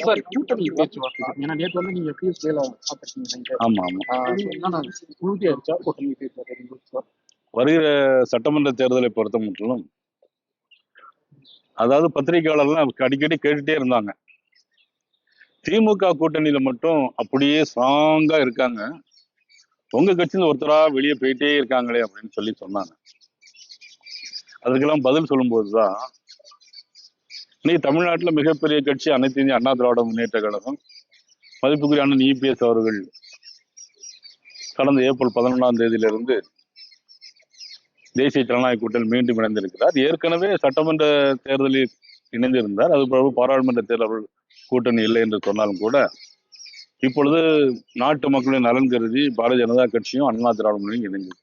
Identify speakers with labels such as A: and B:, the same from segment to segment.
A: Sir கூட்டணி பேச்சுவார்த்தை ஏன்னா நேற்று வந்து நீங்க பியூஸ் வேலை பார்த்துருக்கீங்க
B: ஆமா ஆமா.
A: என்னன்னா உறுதியாயிருச்சா கூட்டணி பேச்சுவார்த்தை சார்
B: வருகிற சட்டமன்ற தேர்தலை பொறுத்த மட்டும் அதாவது பத்திரிகையாளர்லாம் அடிக்கடி கேட்டுட்டே இருந்தாங்க. திமுக கூட்டணியில மட்டும் அப்படியே ஸ்ட்ராங்கா இருக்காங்க. உங்க கட்சியில ஒருத்தரா வெளியே போயிட்டே இருக்காங்களே அப்படின்னு சொல்லி சொன்னாங்க. அதுக்கெல்லாம் பதில் சொல்லும்போதுதான் இன்னைக்கு தமிழ்நாட்டுல மிகப்பெரிய கட்சி அனைத்து இந்திய அண்ணா திராவிட முன்னேற்ற கழகம். மதிப்புக்குரிய அண்ணன் இபிஎஸ் அவர்கள் கடந்த ஏப்ரல் பதினொன்றாம் தேதியிலிருந்து தேசிய ஜனநாயக கூட்டணி மீண்டும் இணைந்திருக்கிறார். ஏற்கனவே சட்டமன்ற தேர்தலில் இணைந்திருந்தார். அது பிறகு பாராளுமன்ற தேர்தல் கூட்டணி இல்லை என்று சொன்னாலும் கூட இப்பொழுது நாட்டு மக்களின் நலன் கருதி பாரதிய ஜனதா கட்சியும் அண்ணா திராவிட முன்னணியும் இணைந்தது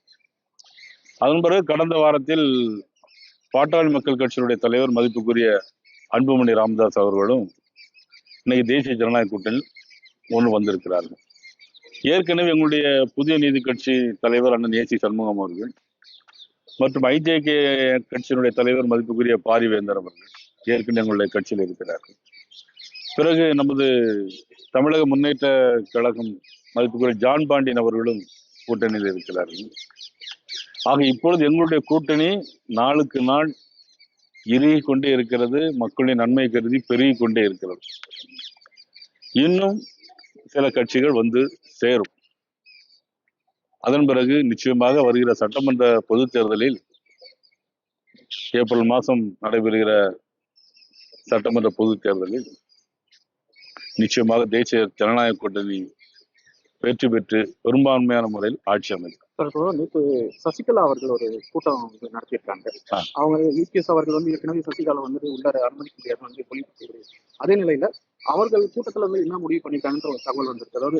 B: அதன் பிறகு கடந்த வாரத்தில் பாட்டாளி மக்கள் கட்சியினுடைய தலைவர் மதிப்புக்குரிய அன்புமணி ராமதாஸ் அவர்களும் இன்னைக்கு தேசிய ஜனநாயக கூட்டணி ஒன்று வந்திருக்கிறார்கள். ஏற்கனவே எங்களுடைய புதிய நீதி கட்சி தலைவர் அண்ணன் ஏசி சண்முகம் அவர்கள் மற்றும் ஐஜேகே கட்சியினுடைய தலைவர் மதிப்புக்குரிய பாரிவேந்தர் அவர்கள் ஏற்கனவே எங்களுடைய கட்சியில் இருக்கிறார்கள். பிறகு நமது தமிழக முன்னேற்ற கழகம் மதிப்புக்குரிய ஜான் பாண்டியன் அவர்களும் கூட்டணியில் இருக்கிறார்கள். ஆக இப்பொழுது எங்களுடைய கூட்டணி நாளுக்கு நாள் இறுகி கொண்டே இருக்கிறது மக்களின் நன்மை கருதி பெருகி கொண்டே இருக்கிறது. இன்னும் சில கட்சிகள் வந்து சேரும். அதன் பிறகு நிச்சயமாக வருகிற சட்டமன்ற பொதுத் தேர்தலில் ஏப்ரல் மாதம் நடைபெறுகிற சட்டமன்ற பொதுத் தேர்தலில் நிச்சயமாக தேசிய ஜனநாயக கூட்டணி வெற்றி பெற்று பெரும்பான்மையான முறையில் ஆட்சி அமைக்கும்
A: நேற்று சசிகலா அவர்கள் ஒரு கூட்டம் வந்து நடத்தியிருக்காங்க. அவங்க யூபிஎஸ் அவர்கள் வந்து ஏற்கனவே சசிகலா வந்து உள்ளார அனுமதிக்க முடியாது வந்து சொல்லி அதே நிலையில அவர்கள் கூட்டத்துல வந்து என்ன முடிவு பண்ணிருக்காங்கன்ற ஒரு தகவல் வந்திருக்கு. அதாவது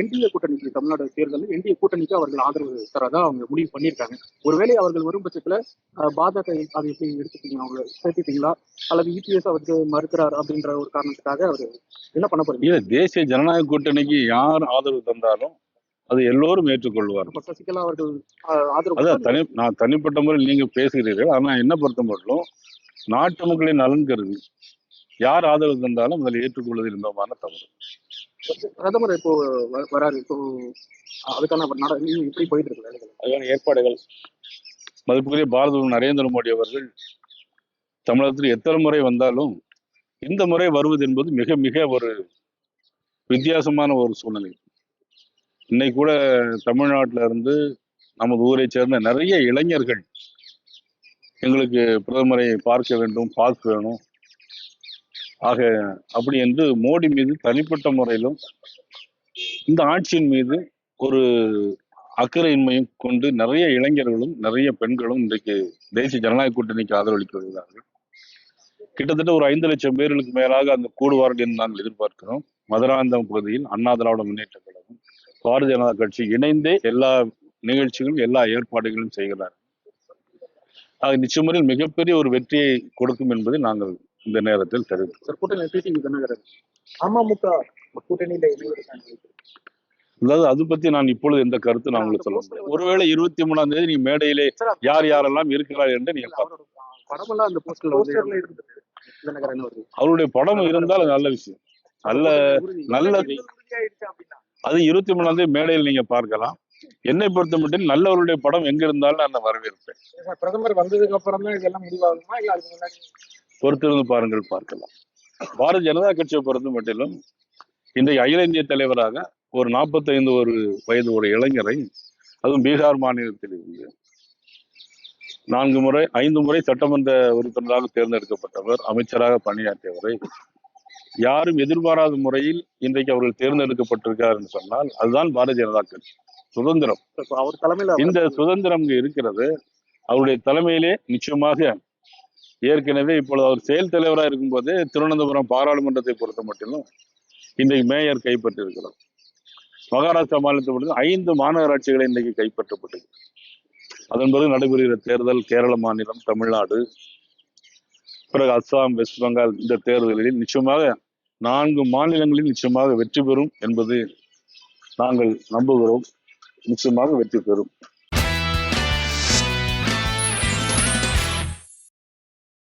A: என்டிஏ கூட்டணிக்கு தமிழ்நாடு தேர்தலில் என்டிஏ கூட்டணிக்கு அவர்கள் ஆதரவு தரதா அவங்க முடிவு பண்ணியிருக்காங்க. ஒருவேளை அவர்கள் வரும் பட்சத்துல பாஜக அதை எப்படி எடுத்துப்பீங்க? அவங்க சேர்த்துப்பீங்களா? அல்லது யூபிஎஸ் அவருக்கு மறுக்கிறார் அப்படின்ற ஒரு காரணத்துக்காக அவர் என்ன பண்ண போறீங்க?
B: தேசிய ஜனநாயக கூட்டணிக்கு யார் ஆதரவு தந்தாலும் அது எல்லோரும் ஏற்றுக்கொள்வார்
A: சசிகலா அவர்கள்
B: அதான் தனி நான் தனிப்பட்ட முறையில் நீங்க பேசுகிறீர்கள். ஆனா என்ன பொறுத்த மட்டும் நாட்டு மக்களின் நலன் கருதி யார் ஆதரவு தந்தாலும் அதில் ஏற்றுக்கொள்வதில் இருந்தமான தவறு.
A: பிரதமர் இப்போ வராரு. இப்போ அதுக்கான இப்படி போயிட்டு இருக்கு
B: அதுக்கான ஏற்பாடுகள். மதிப்புக்குரிய பாரத நரேந்திர மோடி அவர்கள் தமிழகத்தில் எத்தனை முறை வந்தாலும் இந்த முறை வருவது என்பது மிக மிக ஒரு வித்தியாசமான ஒரு சூழ்நிலை. இன்னைக்கு கூட தமிழ்நாட்டில இருந்து நமது ஊரை சேர்ந்த நிறைய இளைஞர்கள் எங்களுக்கு பிரதமரை பார்க்க வேண்டும் பார்க்க வேணும். ஆக அப்படி என்று மோடி மீது தனிப்பட்ட முறையிலும் இந்த ஆட்சியின் மீது ஒரு அக்கறையின்மையும் கொண்டு நிறைய இளைஞர்களும் நிறைய பெண்களும் இன்றைக்கு தேசிய ஜனநாயக கூட்டணிக்கு ஆதரவளித்து வருகிறார்கள். கிட்டத்தட்ட ஒரு ஐந்து லட்சம் பேர்களுக்கு மேலாக அந்த கூடுவார்கள் என்று நாங்கள் எதிர்பார்க்கிறோம். மதுராந்தம் பகுதியில் அண்ணா திராவிட முன்னேற்ற கழகம் பாரதிய ஜனதா கட்சி இணைந்தே எல்லா நிகழ்ச்சிகளும் எல்லா ஏற்பாடுகளும் செய்கிறார்கள் ஆக நிச்சயமுறையில் மிகப்பெரிய ஒரு வெற்றியை கொடுக்கும் என்பதை நாங்கள் இந்த நேரத்தில் தெரிவிக்கிறோம். அதாவது அது பத்தி நான் இப்பொழுது எந்த கருத்து நான் உங்களுக்கு சொல்ல முடியும் ஒருவேளை இருபத்தி மூணாம் தேதி நீங்க மேடையிலே யார் யாரெல்லாம் இருக்கிறார் என்று நீங்க அவருடைய படம் இருந்தால் நல்ல விஷயம். நல்ல நல்ல அது இருபத்தி மூணாம் தேதி மேடையில் நீங்க பார்க்கலாம். என்னை பொறுத்த மட்டும் நல்லவருடைய படம் எங்க இருந்தாலும் நான் வரவேற்பேன்.
A: பிரதமர் வந்ததுக்கு அப்புறம் தான் இதெல்லாம் முடிவாகுமா? இல்ல அதுக்கு முன்னாடி?
B: பொறுத்திருந்து பாருங்கள் பார்க்கலாம். பாரதிய ஜனதா கட்சியை பொறுத்த மட்டிலும் இன்றைக்கு அகில இந்திய தலைவராக ஒரு 45 ஒரு வயது ஒரு இளைஞரை அதுவும் பீகார் மாநிலத்தில் இருந்து நான்கு முறை ஐந்து முறை சட்டமன்ற உறுப்பினராக தேர்ந்தெடுக்கப்பட்டவர் அமைச்சராக பணியாற்றியவரை யாரும் எதிர்பாராத முறையில் இன்றைக்கு அவர்கள் தேர்ந்தெடுக்கப்பட்டிருக்கார் என்று சொன்னால் அதுதான் பாரதிய ஜனதா கட்சி. சுதந்திரம்.
A: அவர் தலைமையில
B: இந்த சுதந்திரம் இருக்கிறது. அவருடைய தலைமையிலே நிச்சயமாக ஏற்கனவே இப்பொழுது அவர் செயல் தலைவராக இருக்கும்போதே திருவனந்தபுரம் பாராளுமன்றத்தை பொறுத்த மட்டிலும் இன்றைக்கு மேயர் கைப்பற்றிருக்கிறார். மகாராஷ்டிரா மாநிலத்தை பொறுத்த ஐந்து மாநகராட்சிகளை இன்றைக்கு கைப்பற்றப்பட்டது அதன் பிறகு நடைபெறுகிற தேர்தல் கேரள மாநிலம் தமிழ்நாடு பிறகு அஸ்ஸாம் வெஸ்ட் பெங்கால் இந்த தேர்தலில் நிச்சயமாக நான்கு மாநிலங்களில் நிச்சயமாக வெற்றி பெறும் என்பது நாங்கள் நம்புகிறோம். நிச்சயமாக வெற்றி பெறும்.